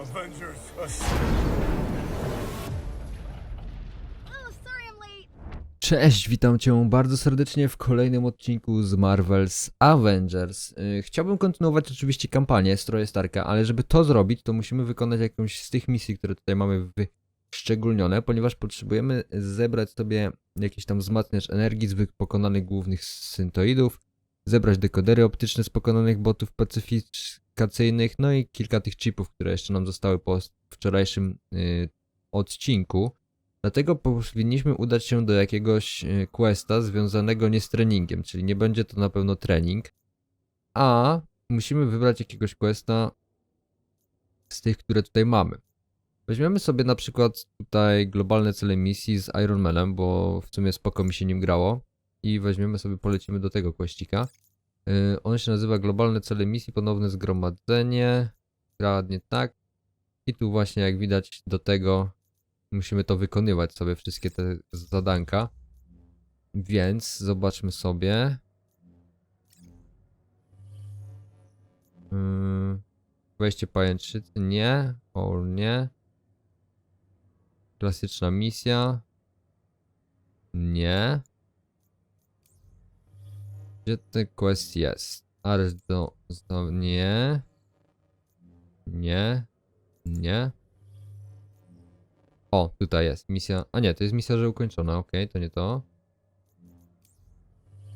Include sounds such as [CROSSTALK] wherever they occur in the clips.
Avengers Oh. Cześć, witam cię bardzo serdecznie w kolejnym odcinku z Marvel's Avengers. Yy, Chciałbym kontynuować oczywiście kampanię Stroje Starka, ale żeby to zrobić, to musimy wykonać jakąś z tych misji, które tutaj mamy wyszczególnione, ponieważ potrzebujemy zebrać sobie jakiś tam wzmacniacz energii z wy- pokonanych głównych syntoidów, zebrać dekodery optyczne z pokonanych botów pacyfikacyjnych, no i kilka tych chipów, które jeszcze nam zostały po wczorajszym yy, odcinku. Dlatego powinniśmy udać się do jakiegoś e, questa związanego nie z treningiem, czyli nie będzie to na pewno trening, a musimy wybrać jakiegoś questa z tych, które tutaj mamy. Weźmiemy sobie na przykład tutaj globalne cele misji z Iron Manem, bo w sumie spoko mi się nim grało i weźmiemy sobie, polecimy do tego questika. Yy, on się nazywa globalne cele misji, ponowne zgromadzenie, dokładnie tak. I tu właśnie jak widać do tego musimy to wykonywać sobie, wszystkie te zadanka. Więc zobaczmy sobie. Yy, wejście pajęczycy, nie. All nie. Klasyczna misja. Nie. Gdzie ten quest jest? Areszt do... do... Nie. Nie. Nie. O, tutaj jest misja. A nie, to jest misja, że ukończona. Okej, to nie to.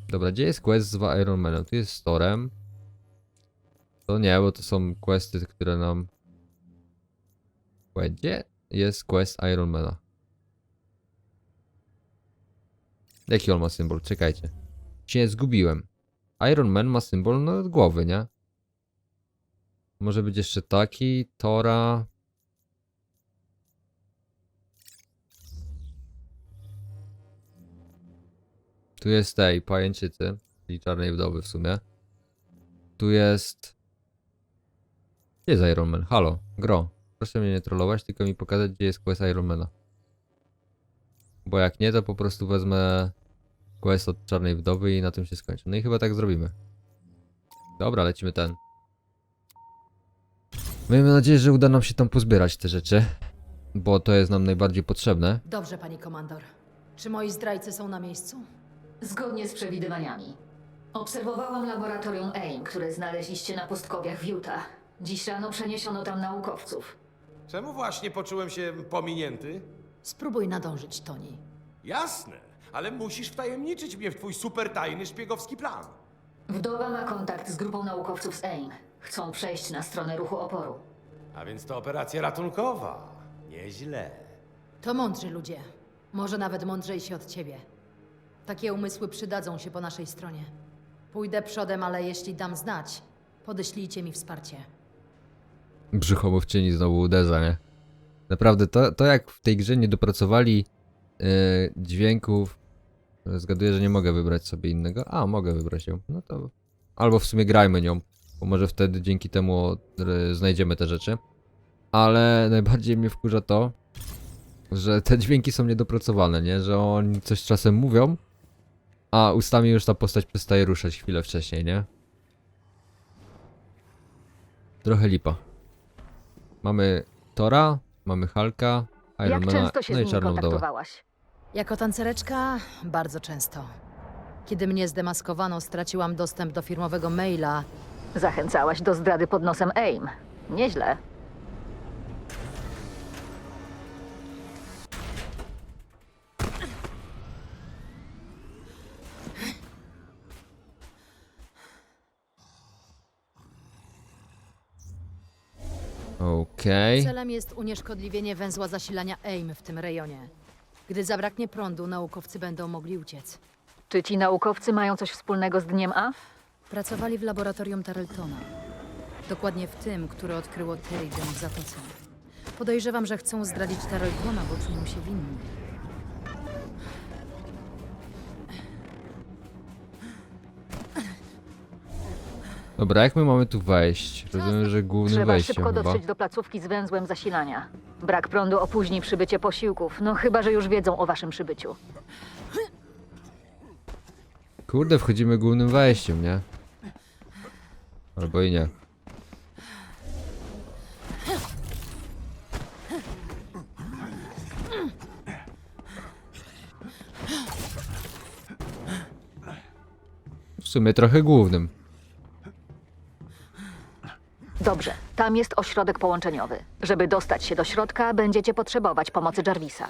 Dobra, gdzie jest quest z Iron Manem? Tu jest z Torem. To nie, bo to są questy, które nam. Gdzie jest quest Ironmana? Jaki on ma symbol? Czekajcie. Się zgubiłem. Iron Man ma symbol no, głowy, nie? Może być jeszcze taki. Tora. Tu jest tej pajęczycy, czyli czarnej wdowy w sumie. Tu jest. Gdzie jest Iron Man? Halo, gro. Proszę mnie nie trollować, tylko mi pokazać, gdzie jest quest Ironmana. Bo jak nie, to po prostu wezmę quest od czarnej wdowy i na tym się skończy. No i chyba tak zrobimy. Dobra, lecimy ten. Miejmy nadzieję, że uda nam się tam pozbierać te rzeczy. Bo to jest nam najbardziej potrzebne. Dobrze, pani komandor. Czy moi zdrajcy są na miejscu? Zgodnie z przewidywaniami. Obserwowałam laboratorium AIM, które znaleźliście na pustkowiach w Utah. Dziś rano przeniesiono tam naukowców. Czemu właśnie poczułem się pominięty? Spróbuj nadążyć, Tony. Jasne, ale musisz wtajemniczyć mnie w twój super tajny szpiegowski plan. Wdowa ma kontakt z grupą naukowców z AIM. Chcą przejść na stronę ruchu oporu. A więc to operacja ratunkowa. Nieźle. To mądrzy ludzie. Może nawet mądrzejsi od ciebie. Takie umysły przydadzą się po naszej stronie. Pójdę przodem, ale jeśli dam znać, podeślijcie mi wsparcie. brzuchomówczyni znowu uderza, nie? Naprawdę, to, to jak w tej grze nie dopracowali e, dźwięków, zgaduję, że nie mogę wybrać sobie innego. A, mogę wybrać ją. No to albo w sumie grajmy nią, bo może wtedy dzięki temu e, znajdziemy te rzeczy. Ale najbardziej mnie wkurza to, że te dźwięki są niedopracowane, nie? Że oni coś czasem mówią, a ustami już ta postać przestaje ruszać chwilę wcześniej, nie? Trochę lipa. Mamy Tora, mamy Hulka, Jak Ironmana, no i Czarną Wdowę. Jako tancereczka bardzo często. Kiedy mnie zdemaskowano, straciłam dostęp do firmowego maila. Zachęcałaś do zdrady pod nosem AIM. Nieźle. Okej. Celem jest unieszkodliwienie węzła zasilania AIM w tym rejonie. Gdy zabraknie prądu, naukowcy będą mogli uciec. Czy ci naukowcy mają coś wspólnego z Dniem A? Pracowali w laboratorium Tarletona. Dokładnie w tym, które odkryło Terrigen w Zatoce. Podejrzewam, że chcą zdradzić Tarletona, bo czują się winni. Dobra, jak my mamy tu wejść? Rozumiem, że głównym Trzeba szybko chyba. dotrzeć do placówki z węzłem zasilania. Brak prądu opóźni przybycie posiłków, no chyba, że już wiedzą o waszym przybyciu. Kurde, wchodzimy głównym wejściem, nie? Albo i nie. W sumie trochę głównym. Dobrze, tam jest ośrodek połączeniowy. Żeby dostać się do środka, będziecie potrzebować pomocy Jarvisa.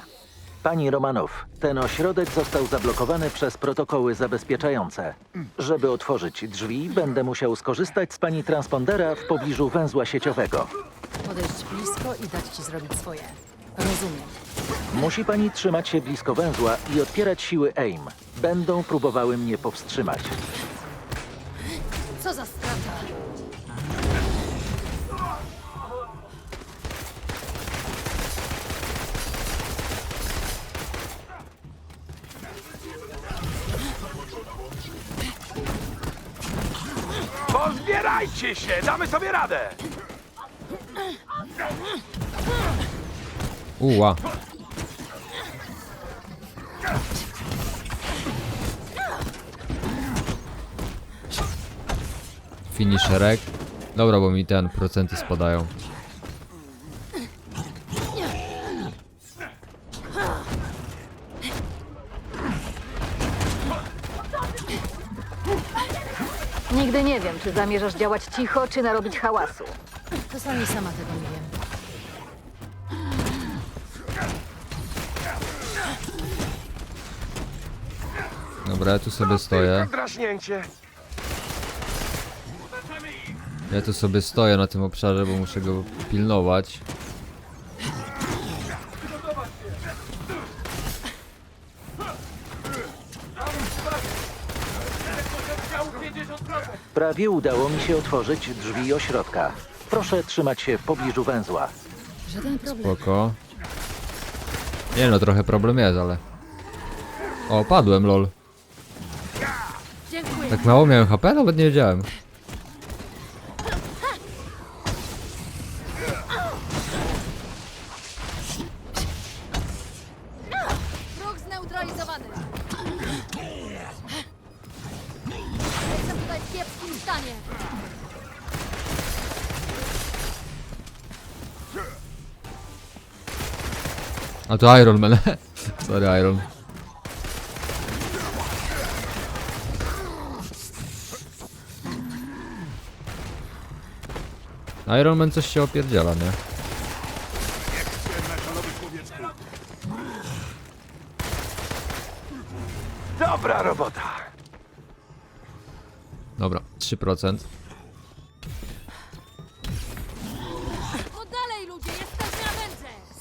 Pani Romanow, ten ośrodek został zablokowany przez protokoły zabezpieczające. Żeby otworzyć drzwi, będę musiał skorzystać z pani transpondera w pobliżu węzła sieciowego. Podejść blisko i dać ci zrobić swoje. Rozumiem. Musi pani trzymać się blisko węzła i odpierać siły AIM. Będą próbowały mnie powstrzymać. Się! Damy sobie radę! Uła. Finisherek. Dobra, bo mi ten procenty spadają. Nigdy nie wiem, czy zamierzasz działać cicho, czy narobić hałasu. Czasami sama tego nie wiem. Dobra, ja tu sobie stoję. Draśnięcie. Ja tu sobie stoję na tym obszarze, bo muszę go pilnować. Prawie udało mi się otworzyć drzwi ośrodka. Proszę trzymać się w pobliżu węzła. Żaden problem. Spoko. Nie no, trochę problem jest, ale... O, padłem, lol. Dziękuję. Tak mało miałem HP? Nawet nie wiedziałem. Kiepskim stanie. A to Iron Man. [LAUGHS] Sorry, Iron. Iron Man coś się opierdziela, nie? Dobra robota. Dobra, 3%. No dalej ludzie, jesteśmy Avengers.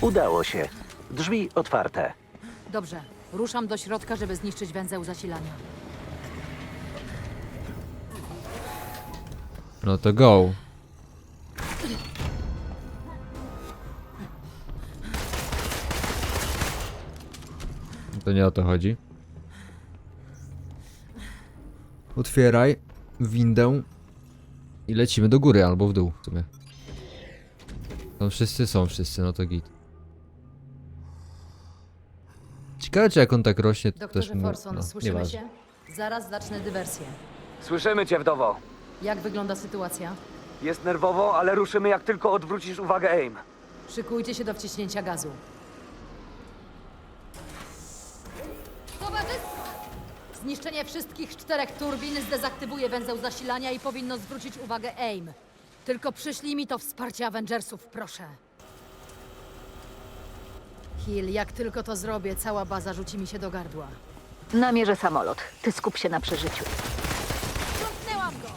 Udało się. Drzwi otwarte. Dobrze. Ruszam do środka, żeby zniszczyć węzeł zasilania. No to go. To nie o to chodzi. Otwieraj windę i lecimy do góry albo w dół w sumie. Tam wszyscy są, wszyscy, no to git. Ciekawe czy jak on tak rośnie, to Doktorze też mu... Forson, no, słyszymy nieważne. się? Zaraz zacznę dywersję. Słyszymy cię, wdowo. Jak wygląda sytuacja? Jest nerwowo, ale ruszymy jak tylko odwrócisz uwagę AIM. Szykujcie się do wciśnięcia gazu. Zniszczenie wszystkich czterech turbin zdezaktywuje węzeł zasilania i powinno zwrócić uwagę AIM. Tylko przyślij mi to wsparcie Avengersów, proszę. Hill, jak tylko to zrobię, cała baza rzuci mi się do gardła. Namierzę samolot. Ty skup się na przeżyciu. Zamknęłam go!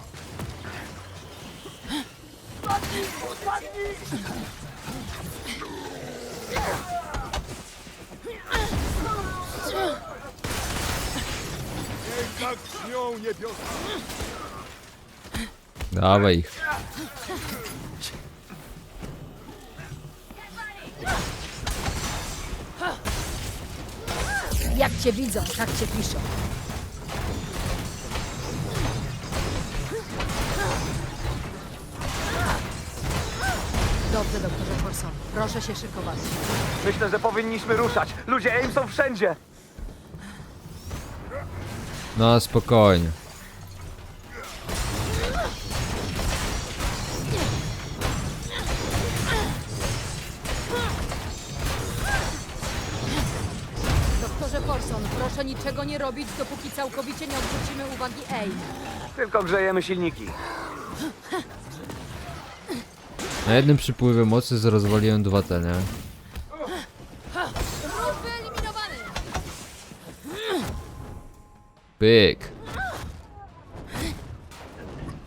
Dawaj ich. Jak cię widzą, tak cię piszą. Dobrze, doktorze Forson. Proszę się szykować. Myślę, że powinniśmy ruszać. Ludzie AIM są wszędzie. No spokojnie. Forson, proszę niczego nie robić, dopóki całkowicie nie odwrócimy uwagi Ej. Tylko grzejemy silniki. Na jednym przypływie mocy rozwaliłem dwa te, nie? Pyk.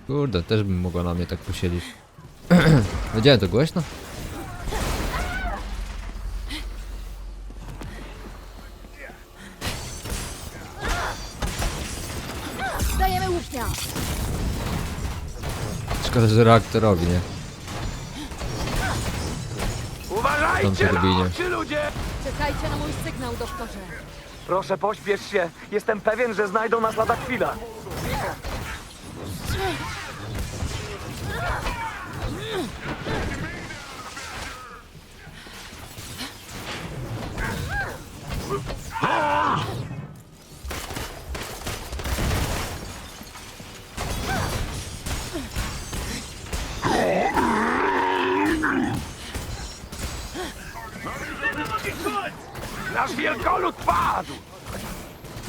Kurde, też bym mogła na mnie tak posiedzieć. [CLEARS THROAT] Wiedziałem to głośno? Dajemy łupnia! Szkoda, że reaktorowi, nie? Tam Uważajcie na oczy, ludzie! Czekajcie na mój sygnał, doktorze. Proszę, pośpiesz się. Jestem pewien, że znajdą nas lada chwila. Wielkolud padł!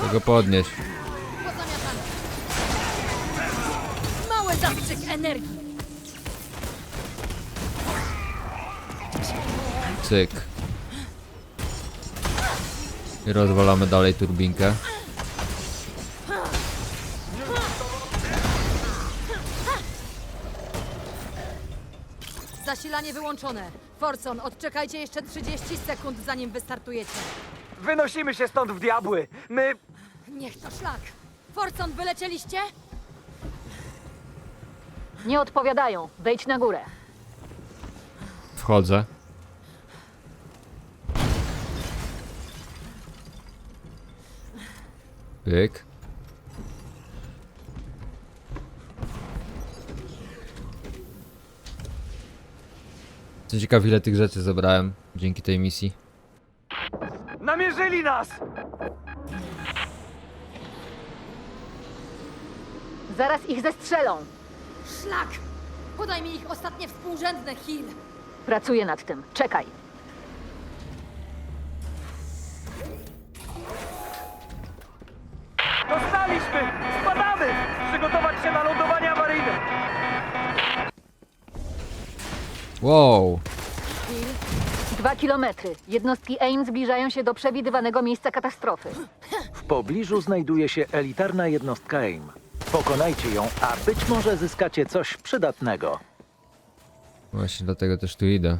Mogę podnieść. Pozamiatane! Mały zastrzyk energii! Cyk. I rozwalamy dalej turbinkę. Zasilanie wyłączone. Forson, odczekajcie jeszcze 30 sekund, zanim wystartujecie. Wynosimy się stąd w diabły. My... Niech to szlak. Forson, wylecieliście? Nie odpowiadają. Wejdź na górę. Wchodzę. Pyk. Co ciekawe ile tych rzeczy zebrałem dzięki tej misji. Nas! Zaraz ich zestrzelą. Szlak! Podaj mi ich ostatnie współrzędne, Hill. Pracuję nad tym. Czekaj. Dostaliśmy! Spadamy! Przygotować się na lądowanie awaryjne! Wow! Dwa kilometry. Jednostki AIM zbliżają się do przewidywanego miejsca katastrofy. W pobliżu znajduje się elitarna jednostka AIM. Pokonajcie ją, a być może zyskacie coś przydatnego. Właśnie dlatego też tu idę.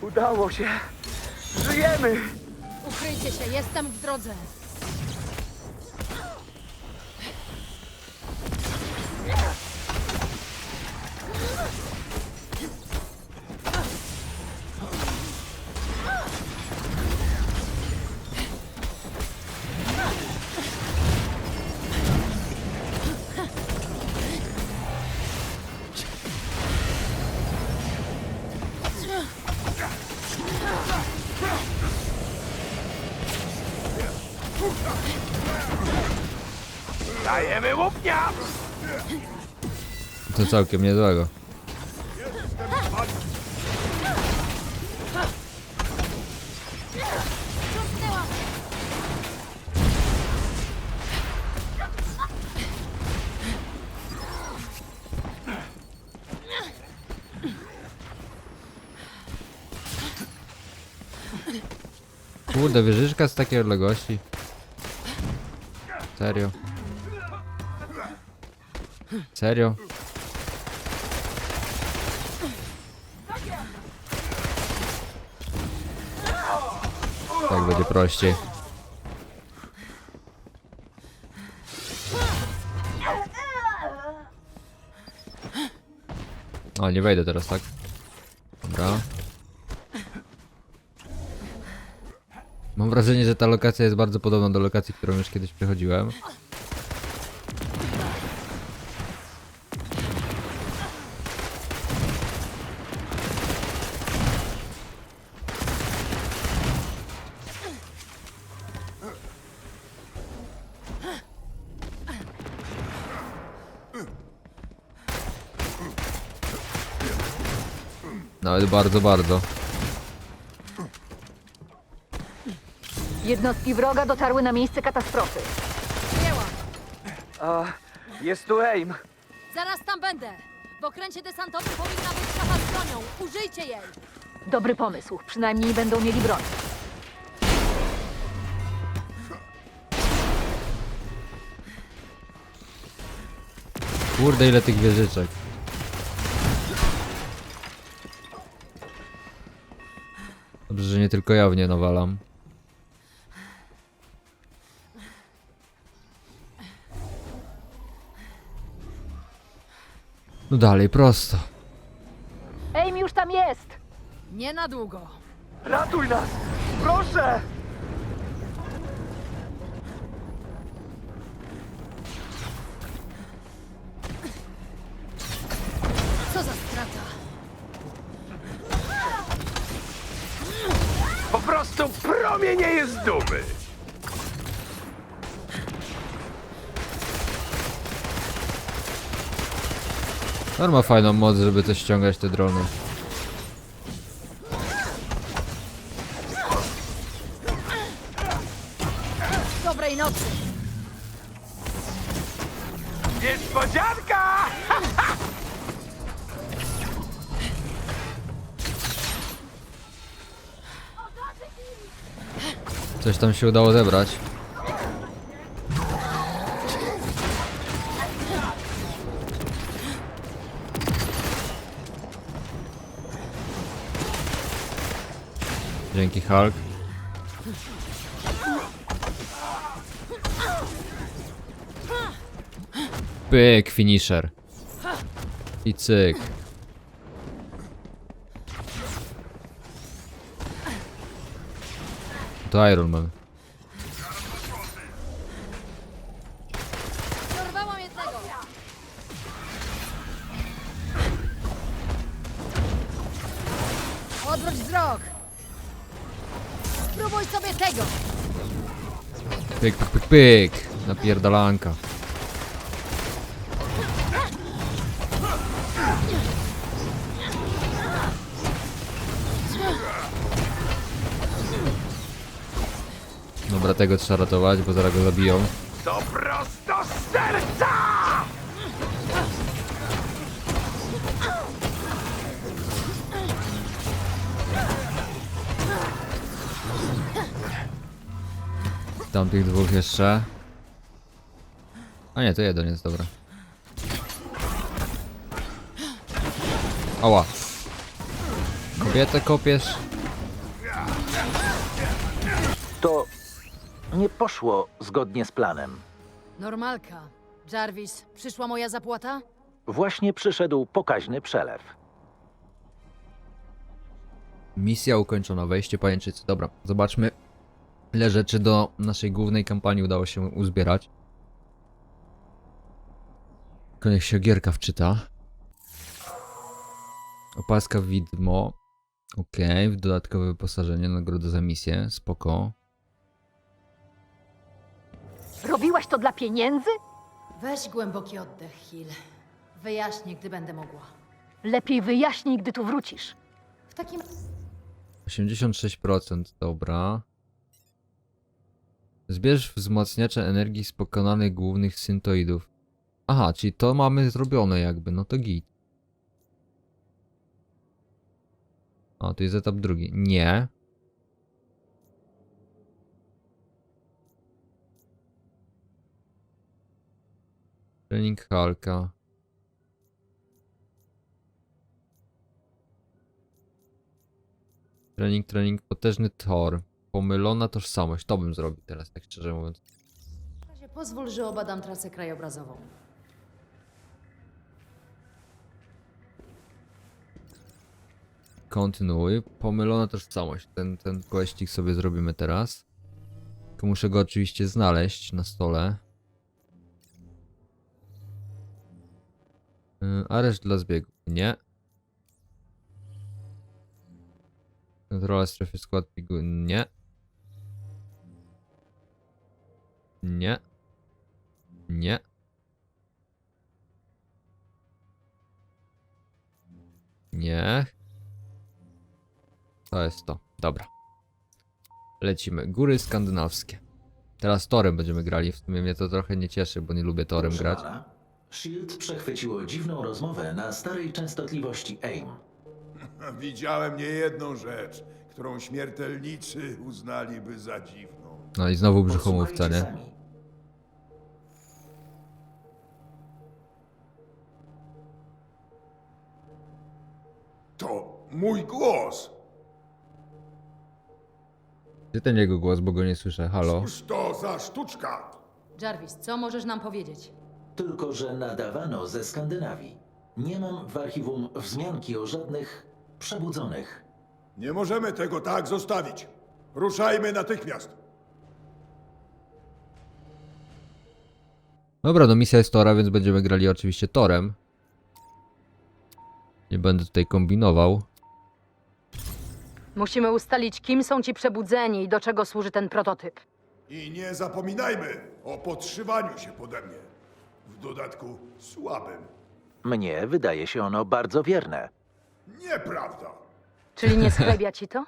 Udało się! Żyjemy! Ukryjcie się, jestem w drodze. To całkiem niezłego. Kurde, wieżyczka z takiej odległości. Serio. Serio? Tak będzie prościej. O, nie wejdę teraz, tak? Dobra. Mam wrażenie, że ta lokacja jest bardzo podobna do lokacji, którą już kiedyś przechodziłem. No, Nawet bardzo, bardzo. Jednostki wroga dotarły na miejsce katastrofy. Przyjęłam. A, jest tu aim. Zaraz tam będę. W okręcie desantowym powinna być szafa z bronią. Użyjcie jej. Dobry pomysł. Przynajmniej będą mieli broń. Kurde, ile tych wieżyczek. Tylko ja w nie nawalam. No dalej, prosto. Aim już tam jest! Nie na długo. Ratuj nas! Proszę! Promienieje z dumy. Thor ma fajną moc, żeby też ściągać te drony. Coś tam się udało zebrać. Dzięki Hulk. Pyk, finisher. I cyk. To Iron Man. Dorwałam jednego. Odwróć wzrok. Spróbuj sobie tego. Pyk, pyk, pyk, pyk. Napierdalanka. Dobra, tego trzeba ratować, bo zaraz go zabiją. To prosto z serca! Tamtych dwóch jeszcze. A nie, to jeden jest, dobra. Ała. Kobietę kopiesz? Nie poszło zgodnie z planem. Normalka. Jarvis, przyszła moja zapłata? Właśnie przyszedł pokaźny przelew. Misja ukończona, wejście pajęczycy. Dobra, zobaczmy ile rzeczy do naszej głównej kampanii udało się uzbierać. Tylko niech się gierka wczyta. Opaska widmo. Okej, dodatkowe wyposażenie, nagroda za misję, spoko. Robiłaś to dla pieniędzy? Weź głęboki oddech, Hill. Wyjaśnię, gdy będę mogła. Lepiej wyjaśnij, gdy tu wrócisz. W takim 86%, dobra. Zbierz wzmacniacze energii z pokonanych głównych syntoidów. Aha, czyli to mamy zrobione jakby, no to git. O, tu jest etap drugi. Nie. Trening Halka. Trening, trening, potężny tor. Pomylona tożsamość. To bym zrobił teraz, tak szczerze mówiąc. razie pozwól, że obadam trasę krajobrazową. Kontynuuj. Pomylona tożsamość. Ten, ten questik sobie zrobimy teraz. Tylko muszę go oczywiście znaleźć na stole. Areszt dla zbiegu. Nie. Kontrola strefy skład pigu. Nie. Nie. Nie. Nie. To jest to. Dobra. lecimy. Góry skandynawskie. Teraz Torem będziemy grali. W sumie mnie to trochę nie cieszy, bo nie lubię Torem grać. Shield przechwyciło dziwną rozmowę na starej częstotliwości AIM. [LAUGHS] Widziałem niejedną rzecz, którą śmiertelnicy uznaliby za dziwną. No i znowu brzuchomówca, Posłuchajcie nie? sami. To mój głos! Gdzie ten jego głos, bo go nie słyszę. Halo? Cóż to za sztuczka? Jarvis, co możesz nam powiedzieć? Tylko, że nadawano ze Skandynawii. Nie mam w archiwum wzmianki o żadnych przebudzonych. Nie możemy tego tak zostawić. Ruszajmy natychmiast. Dobra, no misja jest Tora, więc będziemy grali oczywiście Torem. Nie będę tutaj kombinował. Musimy ustalić, kim są ci przebudzeni i do czego służy ten prototyp. I nie zapominajmy o podszywaniu się pode mnie. W dodatku słabym. Mnie wydaje się ono bardzo wierne. Nieprawda. Czyli nie [LAUGHS] schlebia ci to?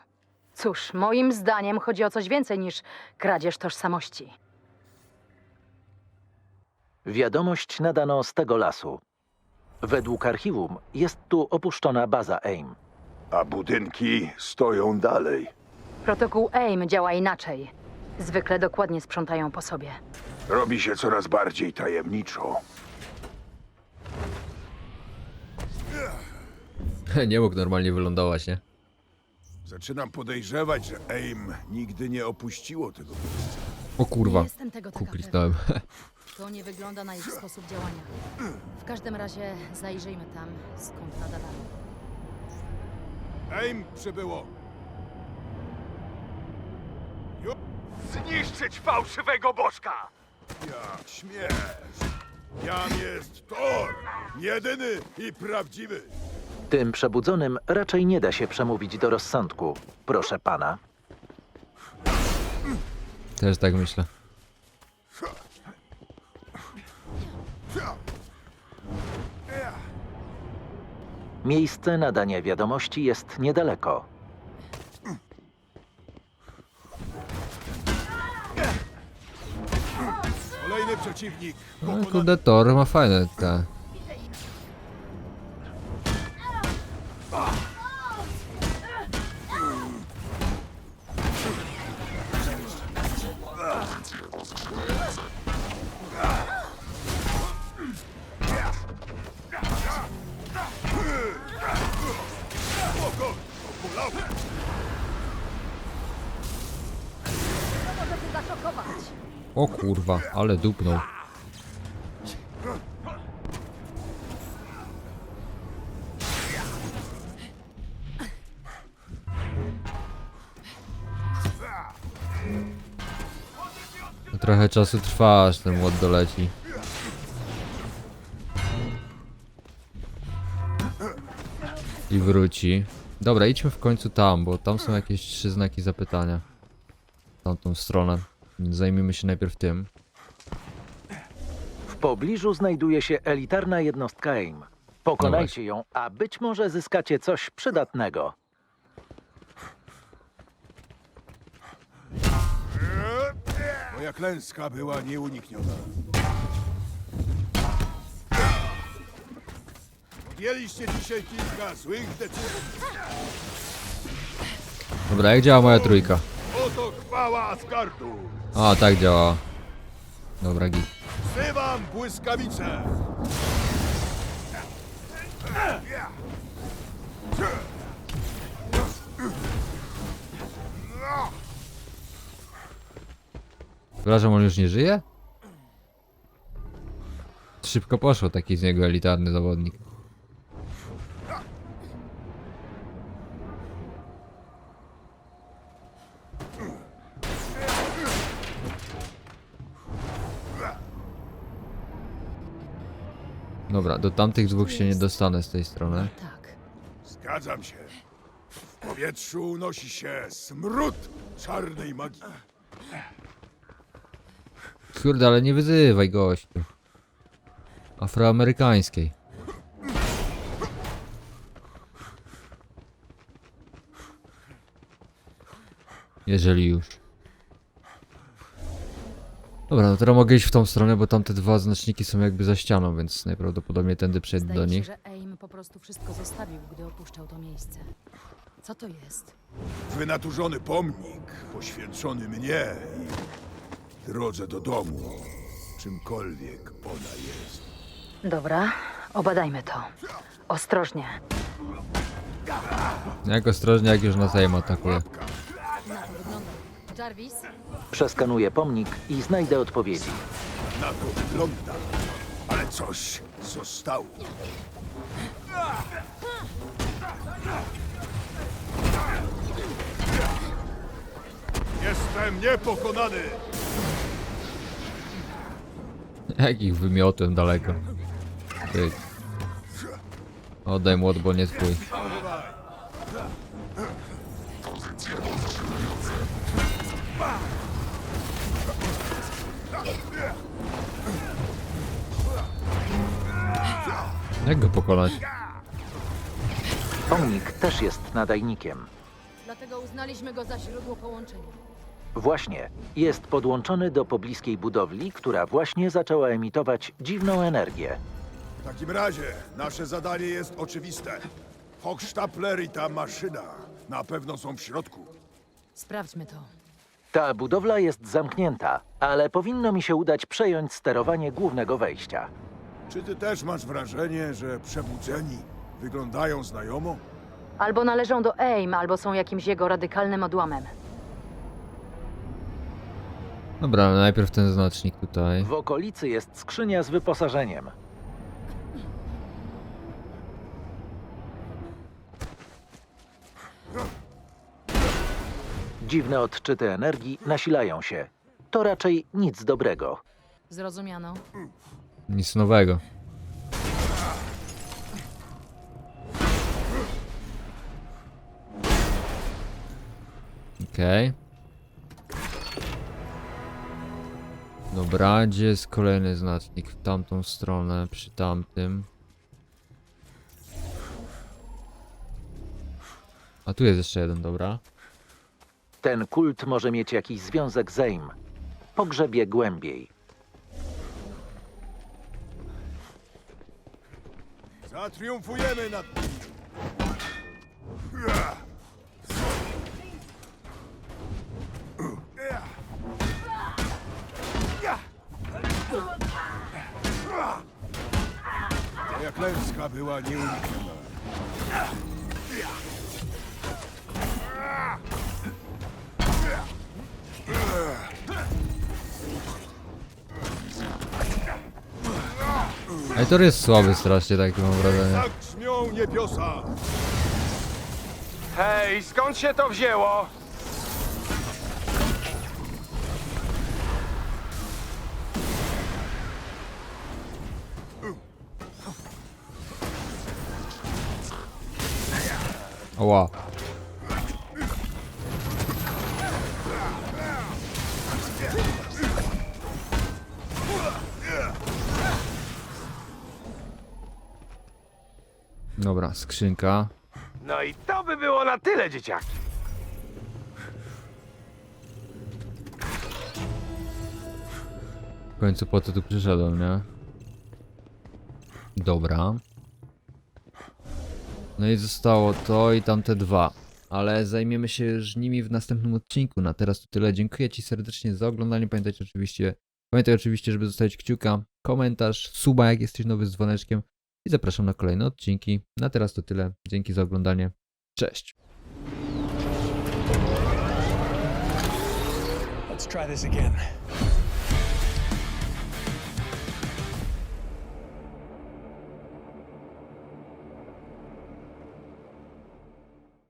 Cóż, moim zdaniem chodzi o coś więcej niż kradzież tożsamości. Wiadomość nadano z tego lasu. Według archiwum jest tu opuszczona baza AIM. A budynki stoją dalej. Protokół AIM działa inaczej. Zwykle dokładnie sprzątają po sobie. Robi się coraz bardziej tajemniczo. [LAUGHS] nie mógł normalnie wylądować, nie? Zaczynam podejrzewać, że AIM nigdy nie opuściło tego miejsca. O kurwa. Nie jestem tego taka pewna. [LAUGHS] To nie wygląda na ich sposób działania. W każdym razie zajrzyjmy tam, skąd nadawali. AIM przybyło. Ju- Zniszczyć fałszywego bożka! Jak śmiesz! Jam jest Thor! Jedyny i prawdziwy! Tym przebudzonym raczej nie da się przemówić do rozsądku. Proszę pana. Też tak myślę. Miejsce nadania wiadomości jest niedaleko. Kolejny przeciwnik. No kurde, Tor ma fajne te... O kurwa, ale dupnął. No Trochę czasu trwa, aż ten młot doleci. I wróci. Dobra, idźmy w końcu tam, bo tam są jakieś trzy znaki zapytania. Tamtą stronę. Zajmijmy się najpierw tym. W pobliżu znajduje się elitarna jednostka AIM. Pokonajcie ją, a być może zyskacie coś przydatnego. Moja klęska była nieunikniona. Podjęliście dzisiaj kilka złych decyzji. Dobra, jak działa moja trójka? Chwała Asgardu! A, tak działa. Dobra, git. Wzywam! Przepraszam, on już nie żyje? Szybko poszło taki z niego elitarny zawodnik. Dobra, do tamtych dwóch się nie dostanę z tej strony. Tak. Zgadzam się. W powietrzu unosi się smród czarnej magii. Kurde, ale nie wyzywaj gościu. Afroamerykańskiej. Jeżeli już. Dobra, no teraz mogę iść w tą stronę, bo tamte dwa znaczniki są jakby za ścianą, więc najprawdopodobniej tędy przejdę do Zdaje się, nich. że Aim po prostu wszystko zostawił, gdy opuszczał to miejsce. Co to jest? Wynaturzony pomnik poświęcony mnie i drodze do domu, czymkolwiek ona jest. Dobra, obadajmy to. Ostrożnie. Jak ostrożnie, jak już nas aim atakuje. Na to wygląda. Jarvis? Przeskanuję pomnik i znajdę odpowiedzi. Na to wygląda, ale coś zostało. Jestem niepokonany! Jak ich wymiotłem daleko. Ty. Oddaj młot, bo nie twój. Jak go pokonać? Pomnik też jest nadajnikiem. Dlatego uznaliśmy go za źródło połączenia. Właśnie, jest podłączony do pobliskiej budowli, która właśnie zaczęła emitować dziwną energię. W takim razie nasze zadanie jest oczywiste. Hochstapler i ta maszyna na pewno są w środku. Sprawdźmy to. Ta budowla jest zamknięta, ale powinno mi się udać przejąć sterowanie głównego wejścia. Czy ty też masz wrażenie, że przebudzeni wyglądają znajomo? Albo należą do AIM, albo są jakimś jego radykalnym odłamem. Dobra, najpierw ten znacznik tutaj. W okolicy jest skrzynia z wyposażeniem. Dziwne odczyty energii nasilają się. To raczej nic dobrego. Zrozumiano. Nic nowego. Okej. Dobra, gdzie jest kolejny znacznik? W tamtą stronę, przy tamtym. A tu jest jeszcze jeden, dobra. Ten kult może mieć jakiś związek z AIM. Pogrzebie głębiej. Zatriumfujemy nad nimi! Moja klęska była nieunikniona. To jest słaby strasznie, tak mam wrażenie. Tak niebiosa! Hej, skąd się to wzięło? Oła. Dobra, skrzynka. No i to by było na tyle, dzieciaki. W końcu po to tu przyszedłem, nie? Dobra. No i zostało to i tamte dwa. Ale zajmiemy się już nimi w następnym odcinku. Na teraz to tyle. Dziękuję Ci serdecznie za oglądanie. Pamiętajcie oczywiście, pamiętaj oczywiście, żeby zostawić kciuka, komentarz, suba jak jesteś nowy z dzwoneczkiem. I zapraszam na kolejne odcinki. Na teraz to tyle. Dzięki za oglądanie. Cześć. Let's try this again.